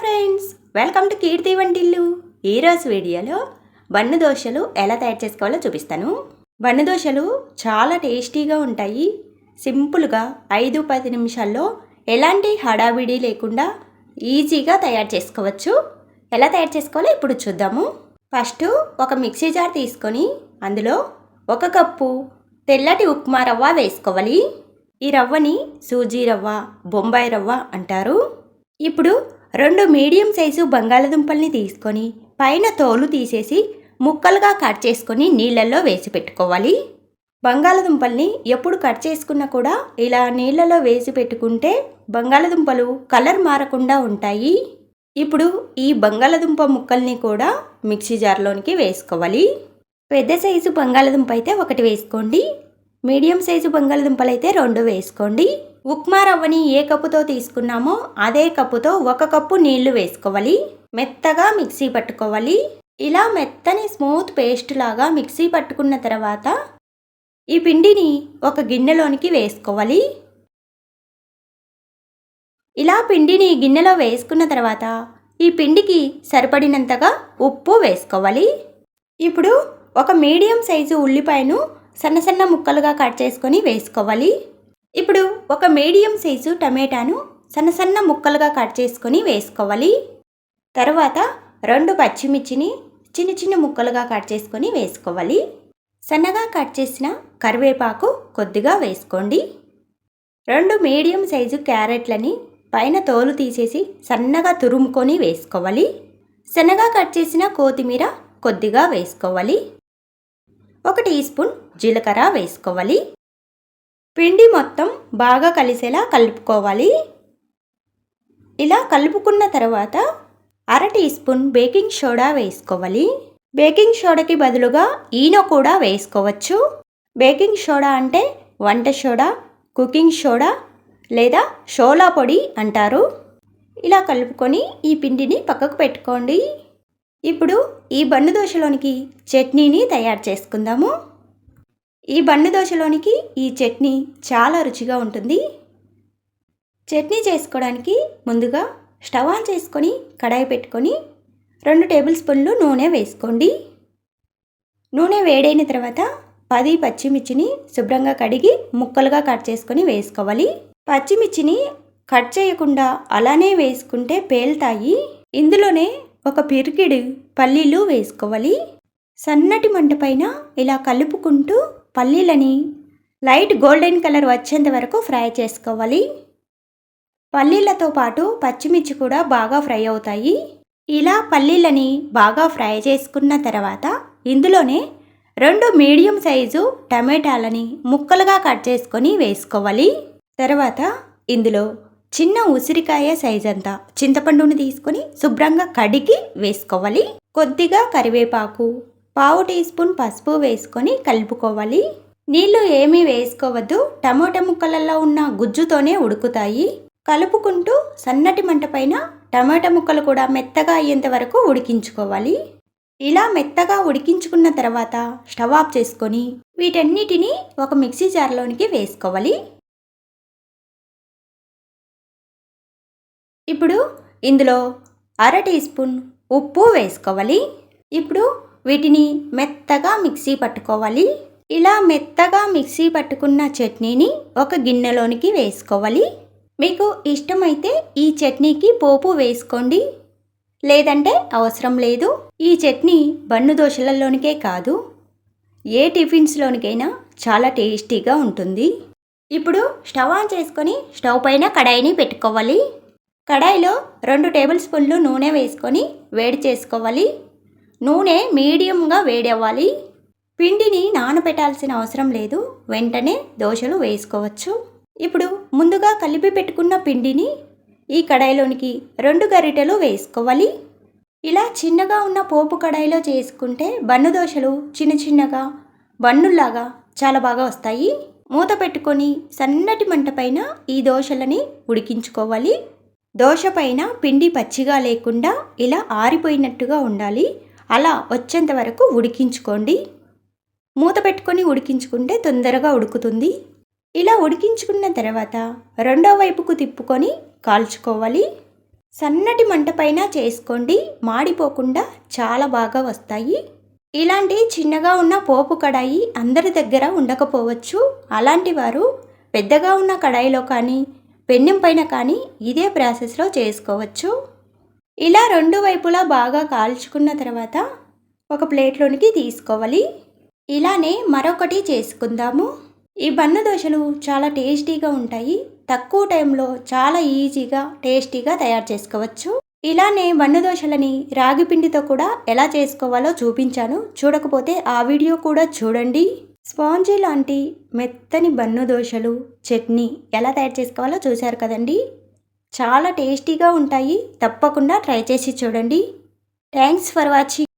Friends welcome to Keerthi వంటిల్లు ఈరోజు వీడియోలో బన్ను దోశలు ఎలా తయారు చేసుకోవాలో చూపిస్తాను. బన్ను దోశలు చాలా టేస్టీగా ఉంటాయి. సింపుల్గా ఐదు పది నిమిషాల్లో ఎలాంటి హడావిడి లేకుండా ఈజీగా తయారు చేసుకోవచ్చు. ఎలా తయారు చేసుకోవాలో ఇప్పుడు చూద్దాము. ఫస్ట్ ఒక మిక్సీ జార్ తీసుకొని అందులో ఒక కప్పు తెల్లటి ఉప్మా రవ్వ వేసుకోవాలి. ఈ రవ్వని సూజీ రవ్వ బొంబాయి రవ్వ అంటారు. ఇప్పుడు రెండు మీడియం సైజు బంగాళదుంపల్ని తీసుకొని పైన తోలు తీసేసి ముక్కలుగా కట్ చేసుకొని నీళ్ళల్లో వేసి పెట్టుకోవాలి. బంగాళదుంపల్ని ఎప్పుడు కట్ చేసుకున్నా కూడా ఇలా నీళ్ళలో వేసి పెట్టుకుంటే బంగాళదుంపలు కలర్ మారకుండా ఉంటాయి. ఇప్పుడు ఈ బంగాళదుంప ముక్కల్ని కూడా మిక్సీ జార్లోనికి వేసుకోవాలి. పెద్ద సైజు బంగాళదుంప అయితే ఒకటి వేసుకోండి. మీడియం సైజు బంగాళదుంపలు అయితే రెండు వేసుకోండి. ఉప్మా రవ్వని ఏ కప్పుతో తీసుకున్నామో అదే కప్పుతో ఒక కప్పు నీళ్ళు వేసుకోవాలి. మెత్తగా మిక్సీ పట్టుకోవాలి. ఇలా మెత్తని స్మూత్ పేస్ట్ లాగా మిక్సీ పట్టుకున్న తర్వాత ఈ పిండిని ఒక గిన్నెలోనికి వేసుకోవాలి. ఇలా పిండిని గిన్నెలో వేసుకున్న తర్వాత ఈ పిండికి సరిపడినంతగా ఉప్పు వేసుకోవాలి. ఇప్పుడు ఒక మీడియం సైజు ఉల్లిపాయను సన్న సన్న ముక్కలుగా కట్ చేసుకొని వేసుకోవాలి. ఇప్పుడు ఒక మీడియం సైజు టమాటాను సన్న సన్న ముక్కలుగా కట్ చేసుకొని వేసుకోవాలి. తర్వాత రెండు పచ్చిమిర్చిని చిన్న చిన్న ముక్కలుగా కట్ చేసుకొని వేసుకోవాలి. సన్నగా కట్ చేసిన కరివేపాకు కొద్దిగా వేసుకోండి. రెండు మీడియం సైజు క్యారెట్లని పైన తోలు తీసేసి సన్నగా తురుముకొని వేసుకోవాలి. సన్నగా కట్ చేసిన కొత్తిమీర కొద్దిగా వేసుకోవాలి. ఒక టీ స్పూన్ జీలకర్ర వేసుకోవాలి. పిండి మొత్తం బాగా కలిసేలా కలుపుకోవాలి. ఇలా కలుపుకున్న తర్వాత అర టీ స్పూన్ బేకింగ్ సోడా వేసుకోవాలి. బేకింగ్ సోడాకి బదులుగా ఈనో కూడా వేసుకోవచ్చు. బేకింగ్ సోడా అంటే వంట సోడా కుకింగ్ సోడా లేదా షోలా పొడి అంటారు. ఇలా కలుపుకొని ఈ పిండిని పక్కకు పెట్టుకోండి. ఇప్పుడు ఈ బన్ను దోశలోనికి చట్నీని తయారు చేసుకుందాము. ఈ బండి దోశలోనికి ఈ చట్నీ చాలా రుచిగా ఉంటుంది. చట్నీ చేసుకోవడానికి ముందుగా స్టవ్ ఆన్ చేసుకొని కడాయి పెట్టుకొని రెండు టేబుల్ స్పూన్లు నూనె వేసుకోండి. నూనె వేడైన తర్వాత పది పచ్చిమిర్చిని శుభ్రంగా కడిగి ముక్కలుగా కట్ చేసుకొని వేసుకోవాలి. పచ్చిమిర్చిని కట్ చేయకుండా అలానే వేసుకుంటే పేలుతాయి. ఇందులోనే ఒక పిరికిడు పల్లీలు వేసుకోవాలి. సన్నటి మంట పైన ఇలా కలుపుకుంటూ పల్లీలని లైట్ గోల్డెన్ కలర్ వచ్చేంత వరకు ఫ్రై చేసుకోవాలి. పల్లీలతో పాటు పచ్చిమిర్చి కూడా బాగా ఫ్రై అవుతాయి. ఇలా పల్లీలని బాగా ఫ్రై చేసుకున్న తర్వాత ఇందులోనే రెండు మీడియం సైజు టమాటాలని ముక్కలుగా కట్ చేసుకొని వేసుకోవాలి. తర్వాత ఇందులో చిన్న ఉసిరికాయ సైజ్ అంతా చింతపండుని తీసుకొని శుభ్రంగా కడిగి వేసుకోవాలి. కొద్దిగా కరివేపాకు పావు టీ స్పూన్ పసుపు వేసుకొని కలుపుకోవాలి. నీళ్ళు ఏమీ వేసుకోవద్దు. టమోటా ముక్కలలో ఉన్న గుజ్జుతోనే ఉడుకుతాయి. కలుపుకుంటూ సన్నటి మంట పైన టమాటా ముక్కలు కూడా మెత్తగా అయ్యేంత వరకు ఉడికించుకోవాలి. ఇలా మెత్తగా ఉడికించుకున్న తర్వాత స్టవ్ ఆఫ్ చేసుకొని వీటన్నిటిని ఒక మిక్సీ జార్లోనికి వేసుకోవాలి. ఇప్పుడు ఇందులో అర టీ స్పూన్ ఉప్పు వేసుకోవాలి. ఇప్పుడు వీటిని మెత్తగా మిక్సీ పట్టుకోవాలి. ఇలా మెత్తగా మిక్సీ పట్టుకున్న చట్నీని ఒక గిన్నెలోనికి వేసుకోవాలి. మీకు ఇష్టమైతే ఈ చట్నీకి పోపు వేసుకోండి. లేదంటే అవసరం లేదు. ఈ చట్నీ బన్ను దోశలలోనికే కాదు ఏ టిఫిన్స్లోనికైనా చాలా టేస్టీగా ఉంటుంది. ఇప్పుడు స్టవ్ ఆన్ చేసుకొని స్టవ్ పైన కడాయిని పెట్టుకోవాలి. కడాయిలో రెండు టేబుల్ స్పూన్లు నూనె వేసుకొని వేడి చేసుకోవాలి. నూనె మీడియంగా వేడి అవ్వాలి పిండిని నానబెట్టాల్సిన అవసరం లేదు. వెంటనే దోశలు వేసుకోవచ్చు. ఇప్పుడు ముందుగా కలిపి పెట్టుకున్న పిండిని ఈ కడాయిలోనికి రెండు గరిటెలు వేసుకోవాలి. ఇలా చిన్నగా ఉన్న పోపు కడాయిలో చేసుకుంటే బన్ను దోశలు చిన్న చిన్నగా బన్నుల్లాగా చాలా బాగా వస్తాయి. మూత పెట్టుకొని సన్నటి మంట పైన ఈ దోశలని ఉడికించుకోవాలి. దోశ పైన పిండి పచ్చిగా లేకుండా ఇలా ఆరిపోయినట్టుగా ఉండాలి. అలా వచ్చేంత వరకు ఉడికించుకోండి. మూత పెట్టుకొని ఉడికించుకుంటే తొందరగా ఉడుకుతుంది. ఇలా ఉడికించుకున్న తర్వాత రెండో వైపుకు తిప్పుకొని కాల్చుకోవాలి. సన్నటి మంట పైన చేసుకోండి. మాడిపోకుండా చాలా బాగా వస్తాయి. ఇలాంటి చిన్నగా ఉన్న పోపు కడాయి అందరి దగ్గర ఉండకపోవచ్చు. అలాంటి వారు పెద్దగా ఉన్న కడాయిలో కానీ పెన్నెం పైన కానీ ఇదే ప్రాసెస్లో చేసుకోవచ్చు. ఇలా రెండు వైపులా బాగా కాల్చుకున్న తర్వాత ఒక ప్లేట్లోనికి తీసుకోవాలి. ఇలానే మరొకటి చేసుకుందాము. ఈ బన్న దోశలు చాలా టేస్టీగా ఉంటాయి. తక్కువ టైంలో చాలా ఈజీగా టేస్టీగా తయారు చేసుకోవచ్చు. ఇలానే బన్న దోశలని రాగి పిండితో కూడా ఎలా చేసుకోవాలో చూపించాను. చూడకపోతే ఆ వీడియో కూడా చూడండి. స్పాంజీ లాంటి మెత్తని బన్ను దోశలు చట్నీ ఎలా తయారు చేసుకోవాలో చూశారు కదండి. చాలా టేస్టీగా ఉంటాయి. తప్పకుండా ట్రై చేసి చూడండి. Thanks for watching.